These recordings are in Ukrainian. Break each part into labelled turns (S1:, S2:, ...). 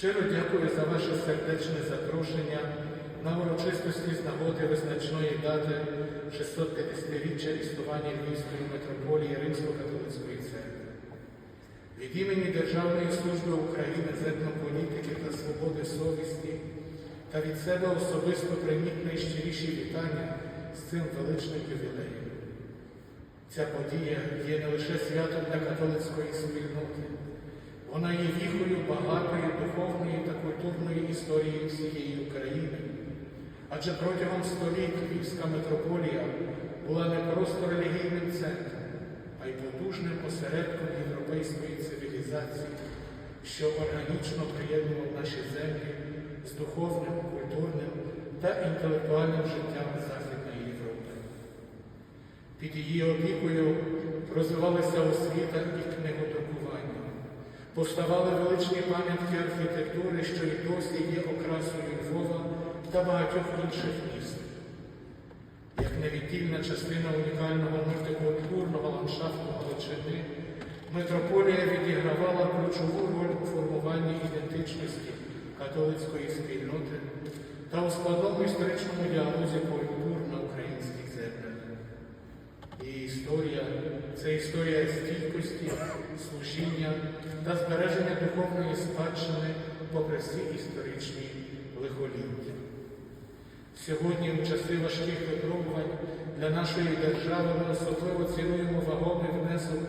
S1: Щиро дякую за ваше сердечне запрошення на урочистості з нагоди визначної дати 650-річчя існування Львівської митрополії Римсько-католицької церкви. Від імені Державної служби України з етнополітики та свободи совісті та від себе особисто прийміть найщиріші вітання з цим величним ювілеєм. Ця подія є не лише святом для католицької спільноти, вона є віхою багатої духовної та культурної історії всієї України. Адже протягом століть Львівська митрополія була не просто релігійним центром, а й потужним осередком європейської цивілізації, що органічно приєднував наші землі з духовним, культурним та інтелектуальним життям Західної Європи. Під її опікою розвивалася освіта і. Повставали величні пам'ятки архітектури, що й досі є окрасою Львова та багатьох інших міст. Як невіддільна частина унікального мультикультурного ландшафту Галичини, митрополія відігравала ключову роль у формуванні ідентичності католицької спільноти та у складному історичному діалозі культур на українських землях. Її історія це стійкості, служіння та збереження духовної спадщини попри всі історичні лихоліття. Сьогодні, в часи важких випробувань для нашої держави, ми особливо цінуємо вагомий внесок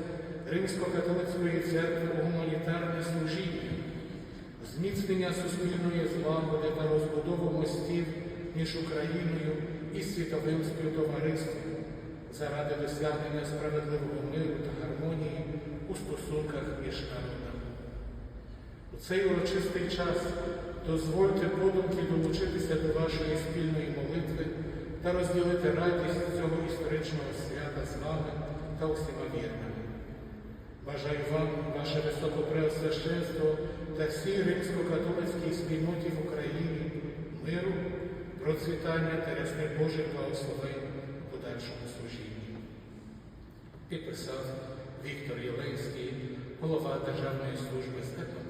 S1: Римсько-католицької церкви у гуманітарне служіння, зміцнення суспільної злагоди та розбудову мостів між Україною і світовим співтовариством заради досягнення справедливого миру та гармонії у стосунках між народами. У цей урочистий час дозвольте подумки долучитися до вашої спільної молитви та розділити радість цього історичного свята з вами та усіма вірними. Бажаю вам, ваше високопреосвященство та всій римсько-католицькій спільноті в Україні миру, процвітання та рясних Божих благословень у подальшому служінні. Підписав Віктор Єленський, голова Державної служби з.